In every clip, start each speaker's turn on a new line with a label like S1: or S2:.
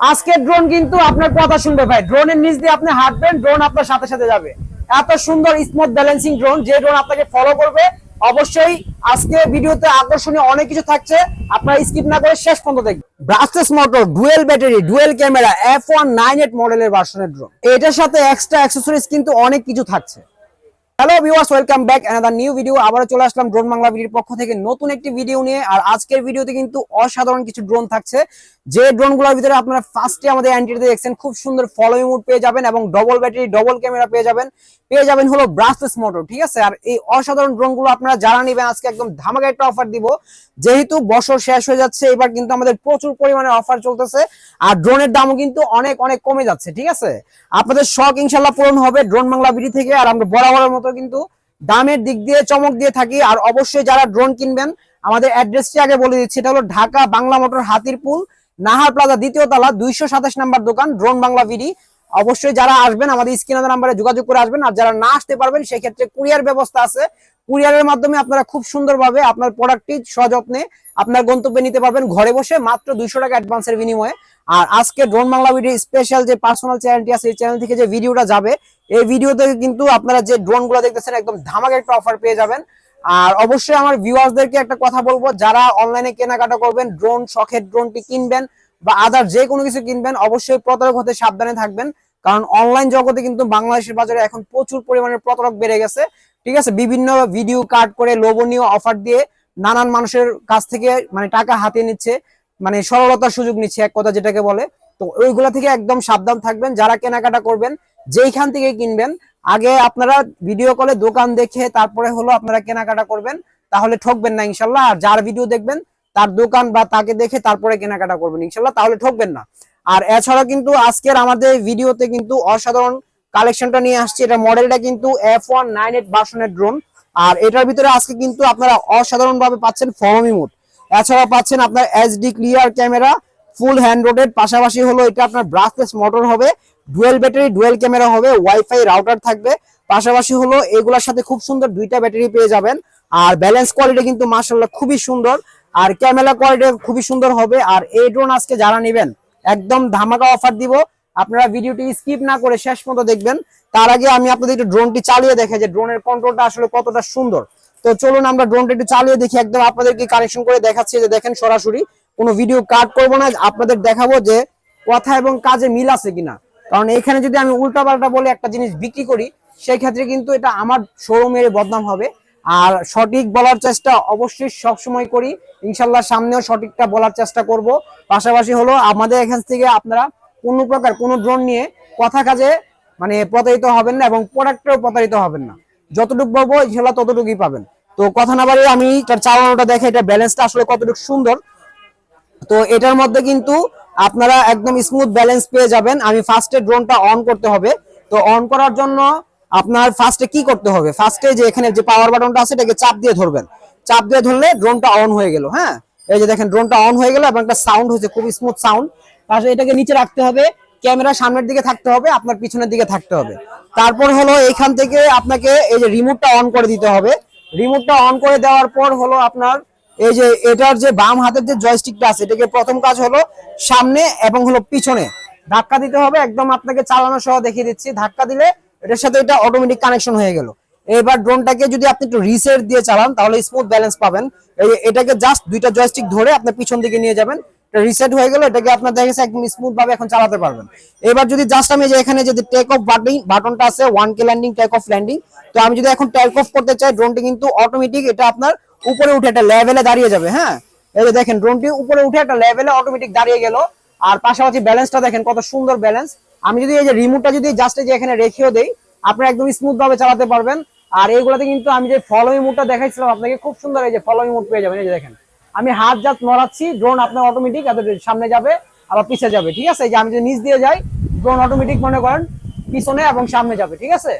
S1: আজকের ড্রোন কিন্তু আপনার কথা শুনবে ভাই। ড্রোনের নিচ দিয়ে আপনি হাঁটবেন ড্রোন আপনার সাথে সাথে যাবে। এত সুন্দর স্মুথ ব্যালেন্সিং ড্রোন যে ড্রোন আপনাকে ফলো করবে অবশ্যই আজকে ভিডিওতে আকর্ষণীয় অনেক কিছু থাকছে। আপনারা স্কিপ না করে শেষ পর্যন্ত দেখবেন। Brushless motor dual battery dual camera F one nine eight মডেলের ভার্সনের ড্রোন এটার সাথে এক্সট্রা অ্যাক্সেসরিজ কিন্তু অনেক কিছু থাকছে। Hello viewers welcome back another new video আবারও চলে আসলাম ড্রোন বাংলা ভিডিওর পক্ষ থেকে। নতুন একটি ভিডিও নিয়ে। আর আজকের ভিডিওতে কিন্তু অসাধারণ কিছু ড্রোন থাকছে। যে ড্রোনগুলোর ভিতরে আপনারা ফার্স্টে আমাদের অ্যান্টিতে দেখছেন, খুব সুন্দর ফলোইং মুড পেয়ে যাবেন এবং ডবল ব্যাটারি ডবল ক্যামেরা পেয়ে যাবেন। পেয়ে যাবেন হলো ব্রাসলেস মোটর ঠিক আছে? আর এই অসাধারণ ড্রোনগুলো আপনারা যারা নেবেন, আজকে একদম ধামাকা একটা অফার দিব। যেহেতু বছর শেষ হয়ে যাচ্ছে, এবার কিন্তু আমাদের প্রচুর পরিমাণে অফার চলতেছে। আর ড্রোনের দামও কিন্তু অনেক অনেক কমে যাচ্ছে, ঠিক আছে? আপনাদের শখ ইনশাল্লাহ পূরণ হবে ড্রোন বাংলা ভিডি থেকে। আর আমরা বরাবরের মতো কিন্তু দামের দিক দিয়ে, চমক দিয়ে থাকি। আর অবশ্যই যারা ড্রোন কিনবেন, আমাদের অ্যাড্রেসটি আগে বলে দিচ্ছি। এটা হলো ঢাকা বাংলা মোটর হাতিরপুল, নাহার প্লাজা দ্বিতীয় তলা, দুইশো সাতাশ নাম্বার দোকান ড্রোন বাংলা ভিডি অবশ্যই যারা আসবেন, আমাদের স্ক্রিনার নাম্বারে যোগাযোগ করে আসবেন। আর যারা না আসতে পারবেন, সেক্ষেত্রে কুরিয়ার ব্যবস্থা আছে। কুরিয়ারের মাধ্যমে আপনারা খুব সুন্দরভাবে আপনার প্রোডাক্টটি সযত্নে আপনার গন্তব্যে নিতে পারবেন। ঘরে বসে মাত্র দুইশো টাকা অ্যাডভান্সের বিনিময়ে। আর আজকে ড্রোন বাংলা ভিডিও স্পেশাল যে পার্সোনাল চ্যানেলটি আছে, এই চ্যানেল থেকে যে ভিডিওটা যাবে, এই ভিডিওতে কিন্তু আপনারা যে ড্রোনগুলো দেখতেছেন, একদম ধামাকা একটা অফার পেয়ে যাবেন। আর অবশ্যই আমার ভিউয়ার্সদেরকে একটা কথা বলব, যারা অনলাইনে কেনাকাটা করবেন, ড্রোন, শখের ড্রোনটি কিনবেন বা আদার যে কোনো কিছু কিনবেন, অবশ্যই প্রতারক হতে সাবধানে থাকবেন। কারণ অনলাইন জগতে কিন্তু বাংলাদেশের বাজারে এখন প্রচুর পরিমাণে প্রতারক বেড়ে গেছে। ঠিক আছে? বিভিন্ন ভিডিও কাট করে লোভনীয় অফার দিয়ে নানান মানুষের কাছ থেকে মানে টাকা হাতিয়ে নিচ্ছে। মানে সরলতার সুযোগ নিচ্ছে, এক কথা যেটাকে বলে। তো ওইগুলা থেকে একদম সাবধান থাকবেন। যারা কেনাকাটা করবেন, যেইখান থেকে কিনবেন, আগে আপনারা ভিডিও কলে দোকান দেখে তারপরে হলো আপনারা কেনাকাটা করবেন, তাহলে ঠকবেন না ইনশাল্লাহ। আর যার ভিডিও দেখবেন, তার দোকান বা তাকে দেখে তারপরে কেনাকাটা করবেন ইনশাল্লাহ, তাহলে ঠকবেন না। আর এছাড়া কিন্তু আজকের আমাদের ভিডিওতে কিন্তু অসাধারণ কালেকশনটা নিয়ে আসছে। এটা মডেলটা কিন্তু এফ ওয়ান নাইন এইট ভার্সনের ড্রোন আর এটার ভিতরে আজকে কিন্তু আপনারা অসাধারণ ভাবে পাচ্ছেন ফরমি মোড। এছাড়া পাচ্ছেন আপনার HD clear camera full hand রোডের পাশাপাশি হলো এটা আপনার ব্রাসলেস মোটর হবে ডুয়েল ব্যাটারি ডুয়েল ক্যামেরা হবে ওয়াইফাই রাউটার থাকবে, পাশাপাশি হলো এগুলোর সাথে খুব সুন্দর দুইটা ব্যাটারি পেয়ে যাবেন, আর ব্যালেন্স কোয়ালিটি কিন্তু মার্শাল্লাহ খুবই সুন্দর, আর ক্যামেরা কোয়ালিটি খুবই সুন্দর হবে, আর এই ড্রোন আজকে যারা নেবেন, একদম ধামাকা অফার দিব, আপনারা ভিডিওটি স্কিপ না করে শেষ মতো দেখবেন, তার আগে আমি আপনাদের একটু ড্রোনটি চালিয়ে দেখে যে ড্রোনের কন্ট্রোলটা আসলে কতটা সুন্দর। তো চলুন আমরা ড্রোনটা একটু চালিয়ে দেখি। একদম আপনাদেরকে কানেকশন করে দেখাচ্ছি যে দেখেন সরাসরি কোনো ভিডিও কাট করব না, আপনাদের দেখাবো যে কথা এবং কাজে মিল আছে কিনা। কারণ এখানে যদি আমি উল্টাপাল্টা বলে একটা জিনিস বিক্রি করি, সেই ক্ষেত্রে কিন্তু এটা আমার শোরুমের বদনাম হবে। আর সঠিক বলার চেষ্টা অবশ্যই সব সময় করি। ইনশাল্লাহ সামনেও সঠিকটা বলার চেষ্টা করব। পাশাপাশি হলো আমাদের এখান থেকে আপনারা কোনো প্রকার কোনো ড্রোন নিয়ে কথা কাজে মানে প্রতারিত হবেন না এবং প্রোডাক্টেও প্রতারিত হবেন না। যতটুকু পাবো, ইনশাল্লাহ ততটুকুই পাবেন। তো কথা না বাড়িয়ে আমি তার চালানোটা দেখে এটা ব্যালেন্সটা আসলে কতটুকু সুন্দর। তো এটার মধ্যে কিন্তু আপনারা একদম স্মুথ ব্যালেন্স পেয়ে যাবেন। আমি ফার্স্টে ড্রোনটা অন করতে হবে। তো অন করার জন্য আপনার ফার্স্টে কি করতে হবে? ফার্স্টে যে এখানে যে পাওয়ার বাটনটা আছে, এটাকে চাপ দিয়ে ধরবেন। চাপ দিয়ে ধরলে ড্রোনটা অন হয়ে গেল হ্যাঁ? এই যে দেখেন ড্রোনটা অন হয়ে গেল এবং একটা সাউন্ড হয়েছে খুব স্মুথ সাউন্ড তারপরে এটাকে নিচে রাখতে হবে। ক্যামেরা সামনের দিকে থাকতে হবে, আপনার পিছনের দিকে থাকতে হবে। তারপর হলো এইখান থেকে আপনাকে এই যে রিমোটটা অন করে দিতে হবে। রিমোটটা অন করে দেওয়ার পর হলো আপনার, এই যে এটার যে বাম হাতের যে জয়স্টিকটা আছে, এটাকে প্রথম কাজ হলো সামনে এবং হলো পিছনে। ধাক্কা দিতে হবে, একদম আপনাকে চালানো সহ দেখিয়ে দিচ্ছি। ধাক্কা দিলে এটার সাথে এটা অটোমেটিক কানেকশন হয়ে গেল। এবার ড্রোনটাকে যদি আপনি একটু রিসেট দিয়ে চালান, তাহলে স্মুথ ব্যালেন্স পাবেন। এটাকে জাস্ট দুইটা জয়স্টিক ধরে আপনি পিছন দিকে নিয়ে যাবেন। রিসেট হয়ে গেল, এটাকে আপনার দেখা একদম স্মুথ ভাবে এখন চালাতে পারবেন। এবার যদি জাস্ট আমি যে এখানে যদি টেক অফ বাটন বাটনটা আছে one key landing take off landing তো আমি যদি এখন টেক অফ করতে চাই ড্রোনটি কিন্তু অটোমেটিক এটা আপনার উপরে উঠে একটা লেভেলে দাঁড়িয়ে যাবে হ্যাঁ? এই যে দেখেন ড্রোনটি উপরে উঠে একটা লেভেলে অটোমেটিক দাঁড়িয়ে গেল। আর পাশাপাশি ব্যালেন্সটা দেখেন, কত সুন্দর ব্যালেন্স আমি যদি এই যে রিমোটটা যদি জাস্ট যে এখানে রেখেও দেই, আপনারা একদম স্মুথ ভাবে চালাতে পারবেন। আর এইগুলাতে কিন্তু আমি যে ফলোই মুডটা দেখাইছিলাম, আপনাকে খুব সুন্দর এই যে ফলোই মুড পেয়ে যাবেন, এই যে দেখেন। আমি হাত জাস্ট নড়াচ্ছি ড্রোন আপনার অটোমেটিক সামনে যাবে, আবার পিছে যাবে, ঠিক আছে? যে আমি যদি নিচ দিয়ে যাই ড্রোন অটোমেটিক মনে করেন, পিছনে এবং সামনে যাবে, ঠিক আছে?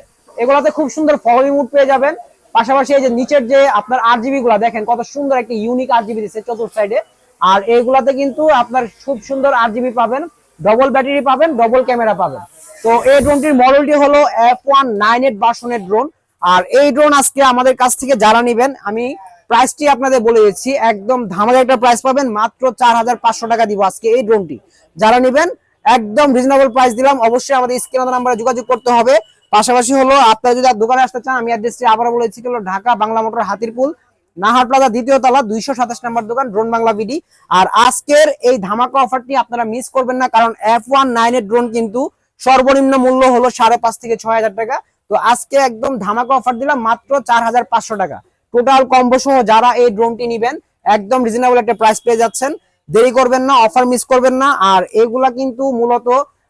S1: এগুলাতে খুব সুন্দর ফলোই মুড পেয়ে যাবেন। পাশাপাশি এই যে নিচের যে আপনার আট জিবি গুলা, দেখেন কত সুন্দর একটা ইউনিক আট জিবি দিচ্ছে চতুর্থ সাইডে আর এইগুলাতে কিন্তু আপনার খুব সুন্দর আর জিবি পাবেন ডবল ব্যাটারি পাবেন ডবল ক্যামেরা পাবেন। তো এই ড্রোনটির মডেলটি হলো এফ ওয়ান নাইন এইট ভার্সনের ড্রোন আর এই ড্রোন আজকে আমাদের কাছ থেকে যারা নিবেন, আমি প্রাইসটি আপনাদের বলে দিচ্ছি, একদম ধামাকা একটা প্রাইস পাবেন, মাত্র চার হাজার পাঁচশো টাকা দিব আজকে এই ড্রোনটি যারা নিবেন, একদম রিজনেবল প্রাইস দিলাম, অবশ্যই আমাদের স্ক্রিন নাম্বারে যোগাযোগ করতে হবে। পাশাপাশি হলো, আপনারা যদি দোকানে আসতে চান, আমি অ্যাড্রেসটি আবারও বলেছি হলো ঢাকা বাংলা মোটর হাতিরপুল, নাহার প্লাজা দ্বিতীয় তলা, দুইশো সাতাশ নম্বর দোকান ড্রোন বাংলা বিডি। আর আজকের এই ধামাকা অফারটি আপনারা মিস করবেন না, কারণ এফ ওয়ান নাইনের ড্রোন কিন্তু সর্বনিম্ন মূল্য হলো সাড়ে পাঁচ থেকে ছয় হাজার টাকা। তো আজকে একদম ধামাকা অফার দিলাম, মাত্র চার হাজার পাঁচশো টাকা। টোটাল কম্বো সহ যারা এই ড্রোনটি নিবেন, একদম রিজনেবল একটা প্রাইস পেয়ে যাচ্ছেন। দেরি করবেন না অফার মিস করবেন না। আর এগুলা কিন্তু মূলত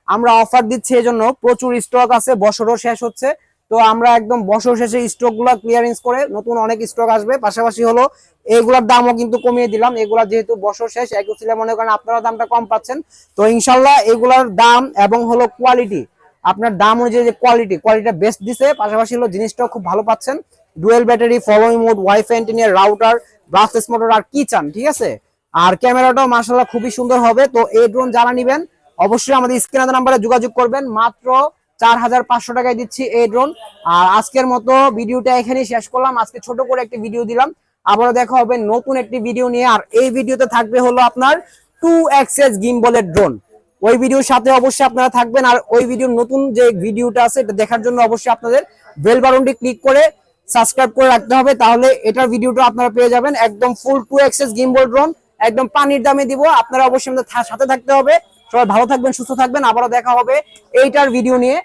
S1: আমরা অফার দিচ্ছি এই জন্য প্রচুর স্টক আছে, বছরও শেষ হচ্ছে। তো আমরা একদম বছর শেষে স্টকগুলা ক্লিয়ারেন্স করে নতুন অনেক স্টক আসবে। পাশাপাশি হলো এগুলার দামও কিন্তু কমিয়ে দিলাম। এগুলা যেহেতু বছর শেষ একটু ছিল মনে করেন আপনারা দামটা কম পাচ্ছেন। তো ইনশাল্লাহ এগুলার দাম এবং হলো কোয়ালিটি আপনার দাম অনুযায়ী যে কোয়ালিটি কোয়ালিটিটা বেস্ট দিছে। পাশাপাশি হলো জিনিসটাও খুব ভালো পাচ্ছেন। Dual battery following mode, wifi antenna, router brushless motor আর কি চান, ঠিক আছে? আর ক্যামেরাটাও মার্শাল্লাহ খুবই সুন্দর হবে, তো এই ড্রোন যারা নিবেন, অবশ্যই আমাদের স্ক্রিন নাম্বারে যোগাযোগ করবেন, মাত্র চার হাজার পাঁচশো টাকায় দিচ্ছি এই ড্রোন আর আজকের মতো ভিডিওটা এখানেই শেষ করলাম, আজকে ছোট করে একটি ভিডিও দিলাম। আবারও দেখা হবে নতুন একটি ভিডিও নিয়ে, আর এই ভিডিওতে থাকবে হলো আপনার টু এক্সএস গিম্বলের ড্রোন ওই ভিডিওর সাথে অবশ্যই আপনারা থাকবেন, আর ওই ভিডিওর নতুন যে ভিডিওটা আছে, এটা দেখার জন্য অবশ্যই আপনাদের বেল ক্লিক করে সাবস্ক্রাইব করে রাখতে হবে, তাহলে এটার ভিডিওটা আপনারা পেয়ে যাবেন। একদম full to access gimbal drone একদম পানির দামে দিব। আপনারা অবশ্যই সাথে থাকতে হবে। সবাই ভালো থাকবেন, সুস্থ থাকবেন। আবারও দেখা হবে এইটার ভিডিও নিয়ে।